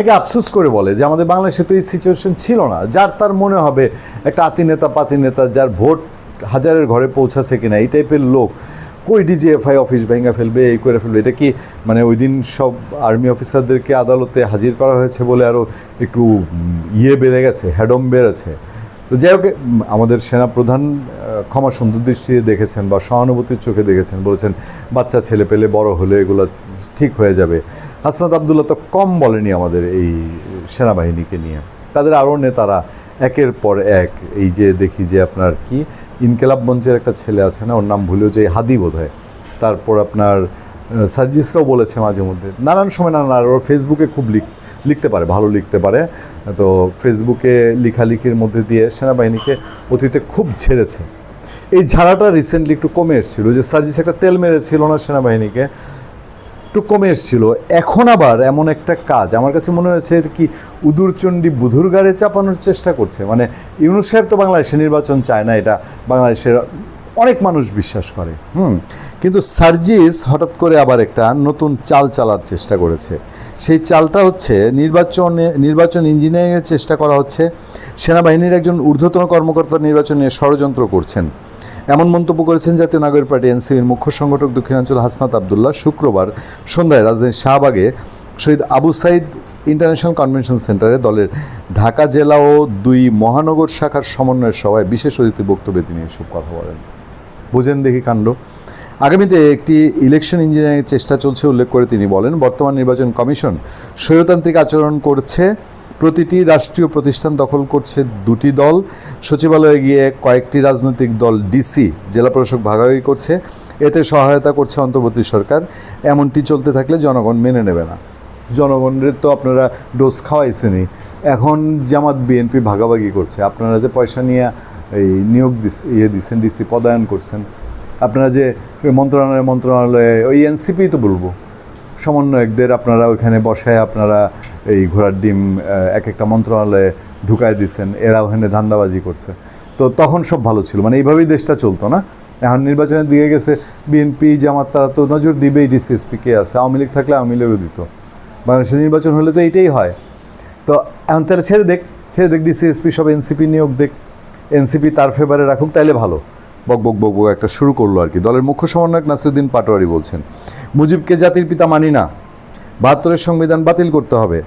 অনেকে আফসোস করে বলে যে আমাদের বাংলাদেশে তো এই সিচুয়েশন ছিল না, যার তার মনে হবে একটা আতি নেতা, পাতি নেতা যার ভোট হাজারের ঘরে পৌঁছাছে কিনা, এই টাইপের লোক কই ডিজিএফআই অফিস ভেঙে ফেলবে, এই করে ফেলবে, এটা কি মানে ওই দিন সব আর্মি অফিসারদেরকে আদালতে হাজির করা হয়েছে বলে আরও একটু ইয়ে বেড়ে গেছে হ্যাডম বেড়েছে? তো যাই হোক, আমাদের সেনাপ্রধান ক্ষমা সুন্দর দৃষ্টিতে দেখেছেন বা সহানুভূতির চোখে দেখেছেন, বলেছেন, বাচ্চা ছেলে পেলে বড় হলে এগুলো ঠিক হয়ে যাবে। হাসনাত আবদুল্লাহ তো কম বলেনি আমাদের এই সেনাবাহিনীকে নিয়ে। তাদের আরও নেতারা একের পর এক এই যে দেখি যে আপনার কি ইনকেলাব মঞ্চের একটা ছেলে আছে না, ওর নাম ভুলেও যে হাদি বোধ হয় তারপর আপনার সার্জিসরাও বলেছে মাঝে মধ্যে। নানান সময় নানান, আর ওর ফেসবুকে খুব লিখ, লিখতে পারে, ভালো লিখতে পারে। তো ফেসবুকে লেখালেখির মধ্যে দিয়ে সেনাবাহিনীকে অতীতে খুব ঝেড়েছে। এই ঝাড়াটা রিসেন্টলি একটু কমে এসেছিল, যে সার্জিস একটা তেল মেরেছিল না সেনাবাহিনীকে একটু কমে এসেছিল। এখন আবার এমন একটা কাজ। আমার কাছে মনে হয়েছে কি উদুরচণ্ডী বুধুর গাড়ে চাপানোর চেষ্টা করছে। মানে ইউনুস সাহেব তো বাংলাদেশে নির্বাচন চায় না, এটা বাংলাদেশের অনেক মানুষ বিশ্বাস করে। হুম, কিন্তু সার্জিস হঠাৎ করে আবার একটা নতুন চাল চালার চেষ্টা করেছে। সেই চালটা হচ্ছে নির্বাচনে, নির্বাচন ইঞ্জিনিয়ারিংয়ের চেষ্টা করা হচ্ছে। সেনাবাহিনীর একজন ঊর্ধ্বতন কর্মকর্তা নির্বাচন নিয়ে ষড়যন্ত্র করছেন। এমন মন্তব্য করেছেন জাতীয় নাগরিক পার্টি এনসিপির মুখ্য সংগঠক দক্ষিণাঞ্চল হাসনাত আবদুল্লাহ শুক্রবার সন্ধ্যায় রাজধানীর শাহবাগে শহীদ আবু সাইদ ইন্টারন্যাশনাল কনভেনশন সেন্টারে দলের ঢাকা জেলা ও দুই মহানগর শাখার সমন্বয়ের সভায় বিশেষ অতিথি বক্তব্যে তিনি এসব কথা বলেন। বুঝেন দেখি কাণ্ড। আগামীতে একটি ইলেকশন ইঞ্জিনিয়ারিংয়ের চেষ্টা চলছে উল্লেখ করে তিনি বলেন, বর্তমান নির্বাচন কমিশন স্বৈরতান্ত্রিক আচরণ করছে। প্রতিটি রাষ্ট্রীয় প্রতিষ্ঠান দখল করছে দুটি দল। সচিবালয়ে গিয়ে কয়েকটি রাজনৈতিক দল ডিসি, জেলা প্রশাসক ভাগাভাগি করছে। এতে সহায়তা করছে অন্তর্বর্তী সরকার। এমনটি চলতে থাকলে জনগণ মেনে নেবে না। জনগণের তো আপনারা ডোজ খাওয়াইছেনই। এখন জামাত বিএনপি ভাগাভাগি করছে। আপনারা যে পয়সা নিয়ে এই নিয়োগ দিস ইয়ে দিচ্ছেন ডিসি পদায়ন করছেন, আপনারা যে মন্ত্রণালয়ে মন্ত্রণালয়ে ওই এনসিপি তো বলব। সমন্বয়কদের আপনারা ওইখানে বসায় আপনারা এই ঘোড়ার ডিম এক একটা মন্ত্রণালয়ে ঢুকায় দিচ্ছেন এরা ওখানে ধান্দাবাজি করছে। তো তখন সব ভালো ছিল মানে এইভাবেই দেশটা চলতো না। এখন নির্বাচনের দিকে গেছে, বিএনপি, জামাত, তারা তো নজর দিবেই ডিসিএসপি কে আছে, আওয়ামী লীগ থাকলে আওয়ামী লীগও দিত। বাংলাদেশের নির্বাচন হলে তো এইটাই হয়। তো এখন তাহলে ছেড়ে দেখ ছেড়ে দেখ, ডিসিএসপি সব এনসিপি নিয়োগ দেখ, এনসিপি তার ফেভারে রাখুক, তাইলে ভালো। বক বক বক একটা শুরু করল আর কি। দলের মুখ্য সমন্বয়ক নাসিরুদ্দিন পাটোয়ারি বলছেন, মুজিবকে জাতির পিতা মানি না, বাহাত্তরের সংবিধান বাতিল করতে হবে।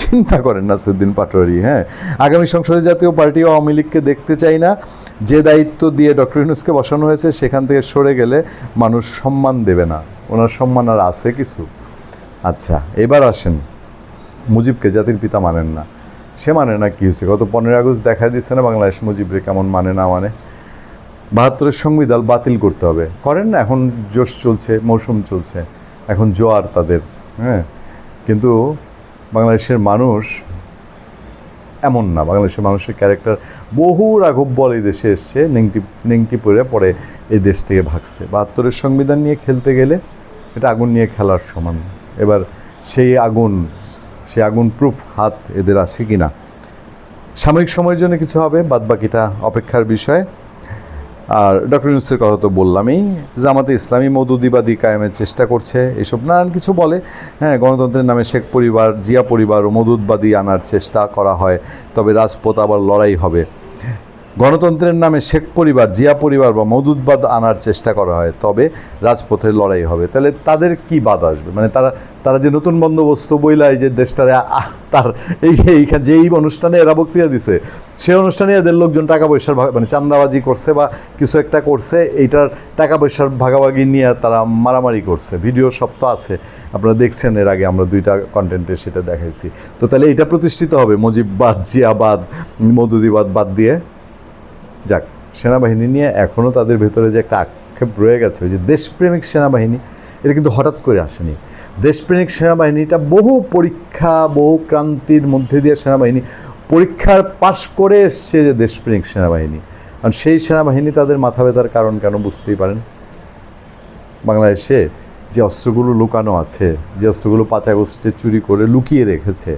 চিন্তা করেন নাসিরুদ্দিন পাটোয়ারি হ্যাঁ। আগামী সংসদে জাতীয় পার্টি ও আওয়ামী লীগকে দেখতে চাই না। যে দায়িত্ব দিয়ে ডক্টর ইউনুসকে বসানো হয়েছে, সেখান থেকে সরে গেলে মানুষ সম্মান দেবে না। ওনার সম্মান আর আছে কিছু। আচ্ছা এবার আসেন। মুজিবকে জাতির পিতা মানেন না। সে মানে না কি হয়েছে? গত পনেরোই আগস্ট দেখা দিচ্ছে না বাংলাদেশ মুজিবরে কেমন মানে না মানে? বাহাত্তরের সংবিধান বাতিল করতে হবে। করেন না, এখন জোশ চলছে, মৌসুম চলছে, এখন জোয়ার তাদের হ্যাঁ? কিন্তু বাংলাদেশের মানুষ এমন না, বাংলাদেশের মানুষের ক্যারেক্টার বহু রাঘব বল এই দেশে এসছে, নেংটি নেংটি পরে পরে এই দেশ থেকে ভাগছে। বাহাত্তরের সংবিধান নিয়ে খেলতে গেলে এটা আগুন নিয়ে খেলার সমান। এবার সেই আগুন সেই আগুন প্রুফ হাত এদের আছে কি না সাময়িক সময়ের জন্য কিছু হবে বাদ বাকিটা অপেক্ষার বিষয়। আর ডক্টর ইউনুসের কথা তো বললামই যে আমাদের ইসলামী মধুদিবাদী কায়েমের চেষ্টা করছে এসব। নানান কিছু বলে হ্যাঁ গণতন্ত্রের নামে শেখ পরিবার, জিয়া পরিবার ও মদুদবাদী আনার চেষ্টা করা হয়, তবে রাজপথ আবার লড়াই হবে। গণতন্ত্রের নামে শেখ পরিবার, জিয়া পরিবার বা মদুদবাদ আনার চেষ্টা করা হয়, তবে রাজপথের লড়াই হবে। তাহলে তাদের কি বাদ আসবে? মানে তারা তারা যে নতুন বন্দোবস্ত বইলায় যে দেশটারে তার এই যে এইখানে যেই অনুষ্ঠানে এরা বক্তৃতা দিছে সেই অনুষ্ঠানে এদের লোকজন টাকা পয়সার মানে চান্দাবাজি করছে বা কিছু একটা করছে, এইটার টাকা পয়সার ভাগাভাগি নিয়ে তারা মারামারি করছে। ভিডিও সব তো আছে, আপনারা দেখছেন, এর আগে আমরা দুইটা কন্টেন্টে সেটা দেখাইছি। তো তাহলে এটা প্রতিষ্ঠিত হবে, মুজিববাদ, জিয়াবাদ মধুদিবাদ বাদ দিয়ে? যাক, সেনাবাহিনী নিয়ে এখনও তাদের ভেতরে যে একটা আক্ষেপ রয়ে গেছে, ওই যে দেশপ্রেমিক সেনাবাহিনী, এটা কিন্তু হঠাৎ করে আসেনি। দেশপ্রেমিক সেনাবাহিনীটা বহু পরীক্ষা, বহু ক্রান্তির মধ্যে দিয়ে সেনাবাহিনী পরীক্ষার পাশ করে এসছে যে দেশপ্রেমিক সেনাবাহিনী। কারণ সেই সেনাবাহিনী তাদের মাথা ব্যথার কারণ কেন বুঝতেই পারেন? বাংলাদেশে যে অস্ত্রগুলো লুকানো আছে, যে অস্ত্রগুলো পাঁচ আগস্টে চুরি করে লুকিয়ে রেখেছে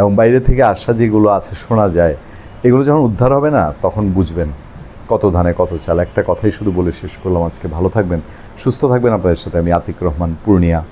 এবং বাইরে থেকে আসা যেগুলো আছে শোনা যায়, এগুলো যখন উদ্ধার হবে না, তখন বুঝবেন। কত ধানে কত চাল, একটা কথাই শুধু বলে শেষ করলাম। আজকে ভালো থাকবেন, সুস্থ থাকবেন। আপনাদের সাথে আমি আতিক রহমান, পূর্ণিয়া।